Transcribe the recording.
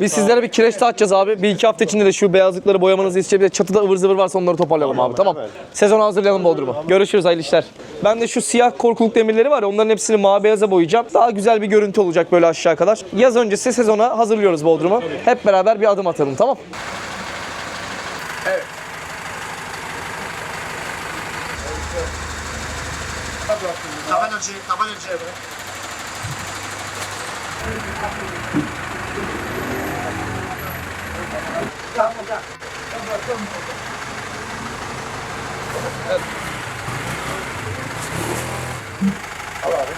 Biz sizlere bir kireç açacağız abi. Bir iki hafta içinde de şu beyazlıkları boyamanızı isteyebiliriz. Çatıda ıvır zıvır varsa onları toparlayalım abi. Tamam. Sezona hazırlayalım Bodrum'u. Görüşürüz hayırlı işler. Ben de şu siyah korkuluk demirleri var ya onların hepsini mavi beyaza boyayacağım. Daha güzel bir görüntü olacak böyle aşağı kadar. Yaz öncesi sezona hazırlıyoruz Bodrum'u. Hep beraber bir adım atalım tamam. Tabanacı, tabanacı. Tamam da. Tamam tamam. Evet. Al abi.